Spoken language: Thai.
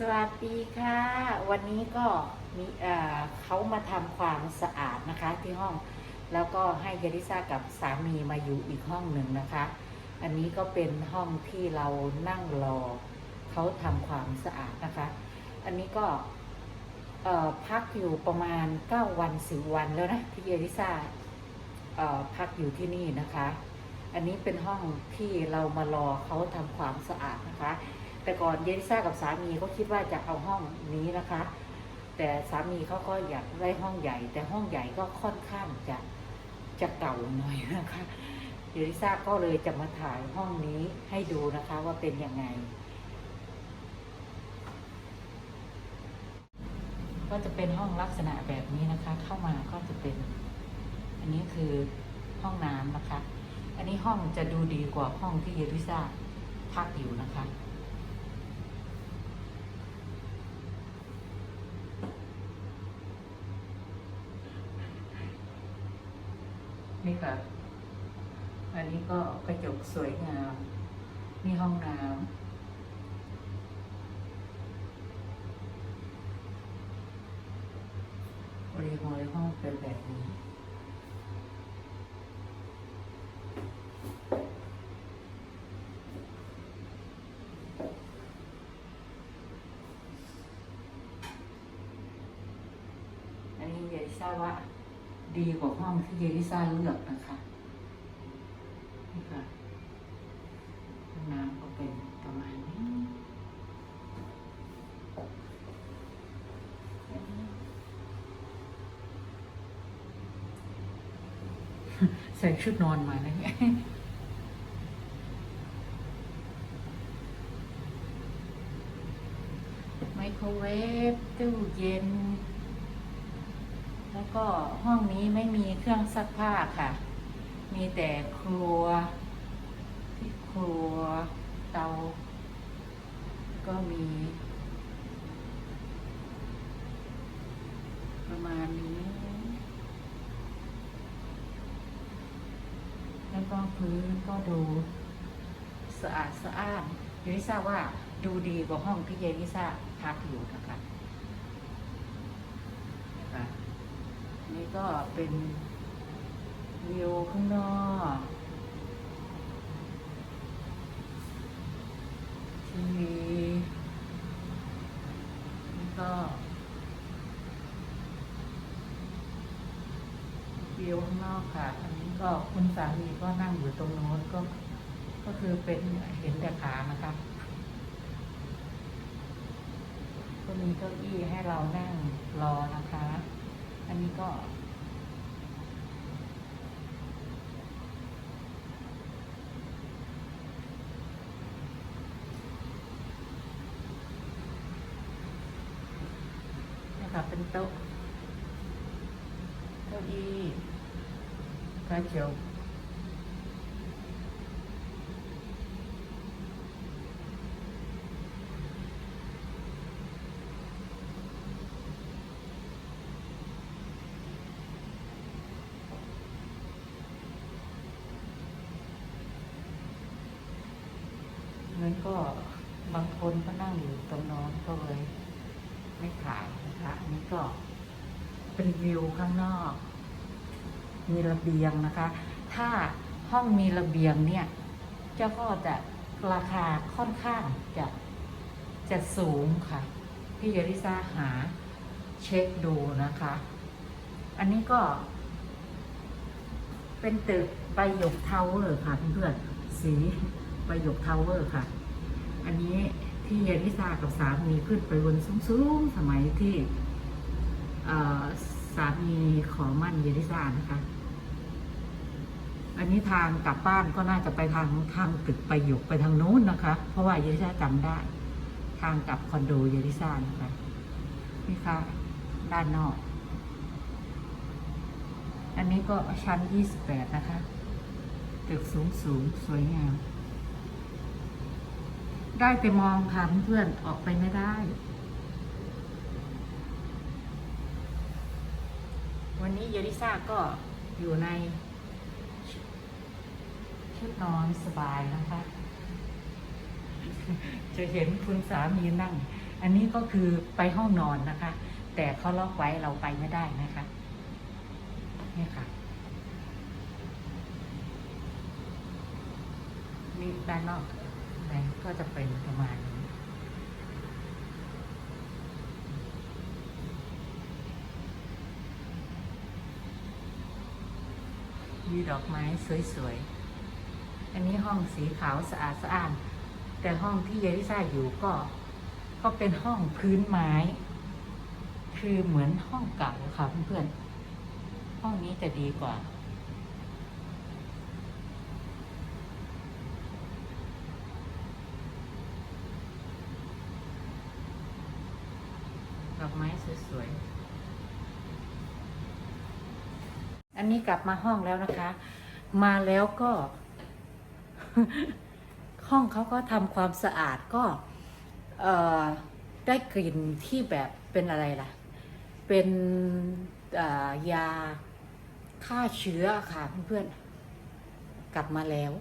สวัสดีค่ะ วันนี้ก็มีเขามาทำความสะอาดนะคะที่ห้องแล้วก็ให้เยลิซ่ากับสามีมาอยู่อีกห้องหนึ่งนะคะ อันนี้ก็เป็นห้องที่เรานั่งรอเขาทำความสะอาดนะคะ อันนี้ก็พักอยู่ประมาณ 9 วัน10วันแล้วนะที่เยลิซ่าพักอยู่ที่นี่นะคะ อันนี้เป็นห้องที่เรามารอเขาทำความสะอาดนะคะ แต่ก่อนเยลิซ่ากับสามีเขาคิดว่าจะเอาห้องนี้นะคะ แต่สามีเขาก็อยากได้ห้องใหญ่ แต่ห้องใหญ่ก็ค่อนข้างจะจะเก่าหน่อยนะคะเยลิซ่าก็เลยจะมาถ่ายห้องนี้ให้ดูนะคะว่าเป็นยังไง ก็จะเป็นห้องลักษณะแบบนี้นะคะ เข้ามาก็จะเป็น อันนี้คือห้องน้ำนะคะ อันนี้ห้องจะดูดีกว่าห้องที่เยลิซ่าพักอยู่นะคะ ค่ะ อันนี้ก็กระจกสวยงามนี่ห้องน้ำบริเวณห้องเป็นแบบนี้อันนี้เยลิซ่าว่า ดีกว่าห้องที่เยลิซ่าเลือกนะคะนี่ค่ะห้องน้ำก็เป็นประมาณนี้ใส่ชุดนอนมาแล้วเนี่ยไมโครเวฟตู้เย็น แล้วก็ห้องนี้ไม่มีเครื่องซักผ้าค่ะ มีแต่ครัว ที่ครัวเตา ก็มี ประมาณนี้ แล้วก็พื้นก็ดูสะอาดสะอ้านเยลิซ่าว่าดูดีกว่าห้องที่เยลิซ่าพักอยู่คะนะคะ นี่ ก็เป็นวิวข้างนอก ทีวีนี่ก็วิวข้างนอกค่ะ อันนี้ก็คุณสามีก็นั่งอยู่ตรงโน้นก็ ก็คือเป็นเห็นแต่ขานะคะก็มีเก้าอี้ให้เรานั่งรอนะคะ อันนี้ก็ นะคะ เป็นโต๊ะเก้าอี้กระจกนั้นก็บางคนก็นั่งอยู่ตรงน้นก็เลย ไม่ถ่ายนะคะอันนี้ก็เป็นวิวข้างนอก มีระเบียงนะคะ ถ้าห้องมีระเบียงเนี่ย เจ้าก็จะราคาค่อนข้างจะจะสูงค่ะ พี่เยริซาหาเช็คดูนะคะ อันนี้ก็ เป็นตึกใบหยกทาวเวอร์ค่ะเพื่อนๆสีใบหยกทาวเวอร์ค่ะ อันนี้ ที่เยนิซากับสามีขึ้นไปบนสูงๆสมัยที่สามีขอมั่นเยนิซานะคะ อันนี้ทางกลับบ้านก็น่าจะไปทางทางตึกไปหยกไปทางนู้นนะคะ เพราะว่าเยนิซาจำได้ ทางกลับคอนโดเยนิซานะคะนี่ค่ะด้านนอก อันนี้ก็ชั้น 28 นะคะ ตึกสูงสูงๆสวยงาม ได้แต่มองค่ะเพื่อนออกไปไม่ได้ วันนี้เยลิซ่าก็อยู่ใน ชุดนอนสบายนะคะ จะเห็นคุณสามีนั่งอันอันนี้ก็คือไปห้องนอนนะคะ แต่เขาล็อกไว้เราไปไม่ได้นะคะนี่ค่ะนี่ด้านนอก แบงก็จะเป็นประมาณนี้มีดอกไม้สวยๆ อันนี้ห้องสีขาวสะอาดสะอ้าน แต่ห้องที่เยลิซ่าอยู่ก็ ก็เป็นห้องพื้นไม้ คือเหมือนห้องเก่าค่ะเพื่อนๆ ห้องนี้จะดีกว่า ไม้สวยๆ อันนี้กลับมาห้องแล้วนะคะ มาแล้วก็ ห้องเขาก็ทำความสะอาดก็ได้กลิ่นที่แบบเป็นอะไรล่ะ เป็นยาฆ่าเชื้อค่ะเพื่อนๆ กลับมาแล้ว